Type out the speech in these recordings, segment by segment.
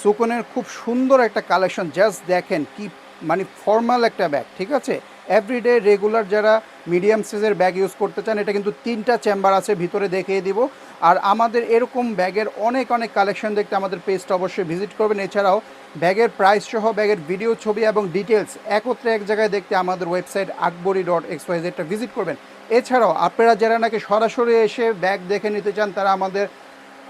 সুকনের খুব সুন্দর একটা কালেকশন। জাস্ট দেখেন কি মানে ফর্মাল একটা ব্যাগ, ঠিক আছে? এভরিডে রেগুলার যারা মিডিয়াম সাইজের ব্যাগ ইউজ করতে চান, এটা কিন্তু তিনটা চেম্বার আছে, ভিতরে দেখিয়ে দিব। আর আমাদের এরকম ব্যাগের অনেক অনেক কালেকশন দেখতে আমাদের পেজটা অবশ্যই ভিজিট করবেন। এছাড়াও ব্যাগের প্রাইস সহ, ব্যাগের ভিডিও ছবি এবং ডিটেলস একত্রে এক জায়গায় দেখতে আমাদের ওয়েবসাইট আকবরি ডট এক্সওয়াইজেডটা ভিজিট করবেন। এছাড়াও আপনারা যারা নাকি সরাসরি এসে ব্যাগ দেখে নিতে চান, তারা আমাদের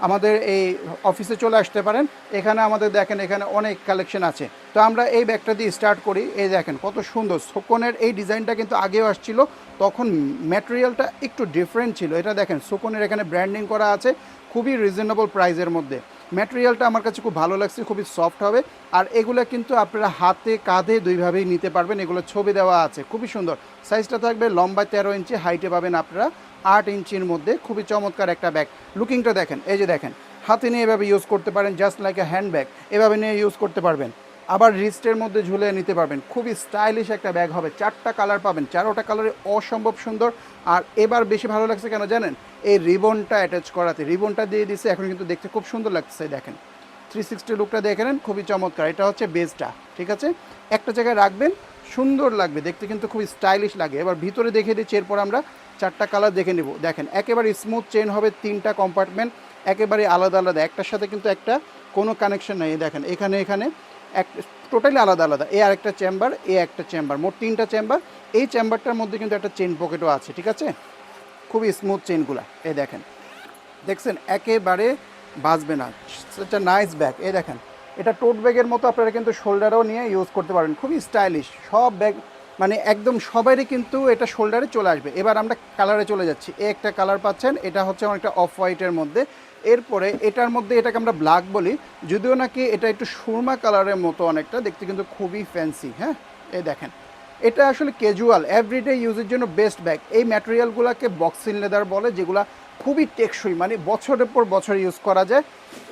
আমাদের এই অফিসে চলে আসতে পারেন। এখানে আমাদের দেখেন এখানে অনেক কালেকশন আছে। তো আমরা এই ব্যাগটা দিয়ে স্টার্ট করি। এই দেখেন কত সুন্দর। সোকনের এই ডিজাইনটা কিন্তু আগেও আসছিল। তখন ম্যাটেরিয়ালটা একটু ডিফারেন্ট ছিল। এটা দেখেন সোকনের এখানে ব্র্যান্ডিং করা আছে। খুবই রিজনেবল প্রাইজের মধ্যে। ম্যাটেরিয়ালটা আমার কাছে খুব ভালো লাগছে, খুবই সফট হবে। আর এগুলো কিন্তু আপনারা হাতে কাঁধে দুইভাবেই নিতে পারবেন, এগুলো ছবি দেওয়া আছে, খুবই সুন্দর। সাইজটা থাকবে লম্বা তেরো ইঞ্চি হাইটে পাবেন আপনারা আট ইঞ্চির মধ্যে, খুবই চমৎকার একটা ব্যাগ লুকিংটা দেখেন, এই যে দেখেন, হাতে নিয়ে এভাবে ইউজ করতে পারেন just like a hand bag এভাবে নিয়ে ইউজ করতে পারবেন। আবার রিস্টের মধ্যে ঝুলে নিতে পারবেন। খুবই স্টাইলিশ একটা ব্যাগ হবে। চারটা কালার পাবেন। চারোটা কালারে অসম্ভব সুন্দর। আর এবার বেশি ভালো লাগছে কেন জানেন? এই রিবনটা অ্যাটাচ করাতে। রিবনটা দিয়ে দিছে, এখন কিন্তু দেখতে খুব সুন্দর লাগছে দেখেন। থ্রি সিক্সটি লুকটা দেখে নেন, খুবই চমৎকার। এটা হচ্ছে বেসটা ঠিক আছে? একটা জায়গায় রাখবেন, সুন্দর লাগবে। দেখতে কিন্তু খুবই স্টাইলিশ লাগে। এবার ভিতরে দেখে দিচ্ছি, এরপর আমরা চারটা কালার দেখে নেব। দেখেন, একেবারে স্মুথ চেন হবে, তিনটা কম্পার্টমেন্ট একেবারে আলাদা আলাদা। একটার সাথে কিন্তু একটা কোনো কানেকশন নেই দেখেন। এখানে এখানে এক টোটালি আলাদা আলাদা। এ আর একটা চেম্বার এ একটা চেম্বার মোট তিনটা চেম্বার এই চেম্বারটার মধ্যে কিন্তু একটা চেন পকেটও আছে, ঠিক আছে? খুবই স্মুথ চেনগুলা এ দেখেন। দেখছেন? একেবারে বাঁচবে না। একটা নাইস ব্যাগ এ দেখেন। এটা টোট ব্যাগের মতো আপনারা কিন্তু শোল্ডারও নিয়ে ইউজ করতে পারেন। খুবই স্টাইলিশ সব ব্যাগ মানে একদম সবারই কিন্তু এটা শোল্ডারে চলে আসবে। এবার আমরা কালারে চলে যাচ্ছি। এ একটা কালার পাচ্ছেন, এটা হচ্ছে অনেকটা অফ হোয়াইটের মধ্যে। এরপরে এটার মধ্যে এটাকে আমরা ব্ল্যাক বলি, যদিও নাকি এটা একটু সুরমা কালারের মতো অনেকটা, দেখতে কিন্তু খুবই ফ্যান্সি হ্যাঁ? এই দেখেন, এটা আসলে ক্যাজুয়াল এভরিডে ইউজের জন্য বেস্ট ব্যাগ এই ম্যাটেরিয়ালগুলোকে বক্সিং লেদার বলে, যেগুলো খুবই টেকসই মানে বছরের পর বছর ইউজ করা যায়।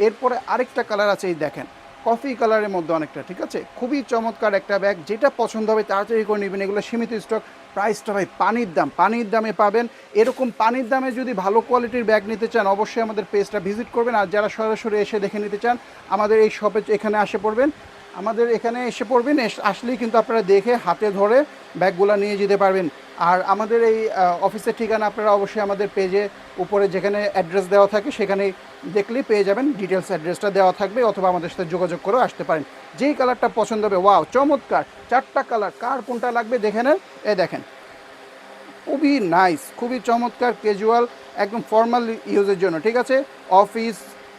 এরপরে আরেকটা কালার আছে, এই দেখেন কফি কালারের মধ্যে অনেকটা, ঠিক আছে? খুবই চমৎকার একটা ব্যাগ যেটা পছন্দ হবে তাড়াতাড়ি করে নেবেন। এগুলো সীমিত স্টক প্রাইসটা ভাই পানির দাম, পানির দামে পাবেন। এরকম পানির দামে যদি ভালো কোয়ালিটির ব্যাগ নিতে চান, অবশ্যই আমাদের পেজটা ভিজিট করবেন। আর যারা সরাসরি এসে দেখে নিতে চান, আমাদের এই শপে এখানে আসে পড়বেন। আমাদের এখানে এসে পড়বেন আসলেই কিন্তু আপনারা দেখে হাতে ধরে ব্যাগগুলো নিয়ে যেতে পারবেন। আর আমাদের এই অফিসের ঠিকানা আপনারা অবশ্যই আমাদের পেজে উপরে যেখানে অ্যাড্রেস দেওয়া থাকে সেখানে দেখলেই পেয়ে যাবেন। ডিটেলস অ্যাড্রেসটা দেওয়া থাকবে অথবা আমাদের সাথে যোগাযোগ করেও আসতে পারেন। যেই কালারটা পছন্দ হবে, ওয়াও, চমৎকার। চারটা কালার, কার কোনটা লাগবে দেখে নেন। এ দেখেন। খুবই নাইস, খুবই চমৎকার, ক্যাজুয়াল, একদম ফর্মাল ইউজের জন্য, ঠিক আছে? অফিস,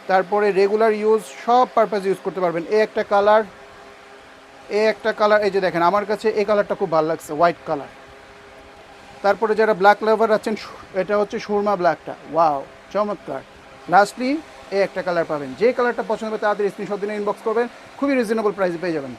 তারপরে রেগুলার ইউজ, সব পারপাস ইউজ করতে পারবেন। এ একটা কালার এ একটা কালার এই যে দেখেন, আমার কাছে এই কালারটা খুব ভালো লাগছে হোয়াইট কালার তারপরে যারা ব্ল্যাক লেভার আছেন এটা হচ্ছে সুরমা ব্ল্যাকটা ওয়াও চমৎকার। লাস্টলি এই একটা কালার পাবেন। যে কালারটা পছন্দ হবে তাদের স্ক্রিনশট দিনে ইনবক্স করবেন, খুবই রিজনেবল প্রাইসে পেয়ে যাবেন।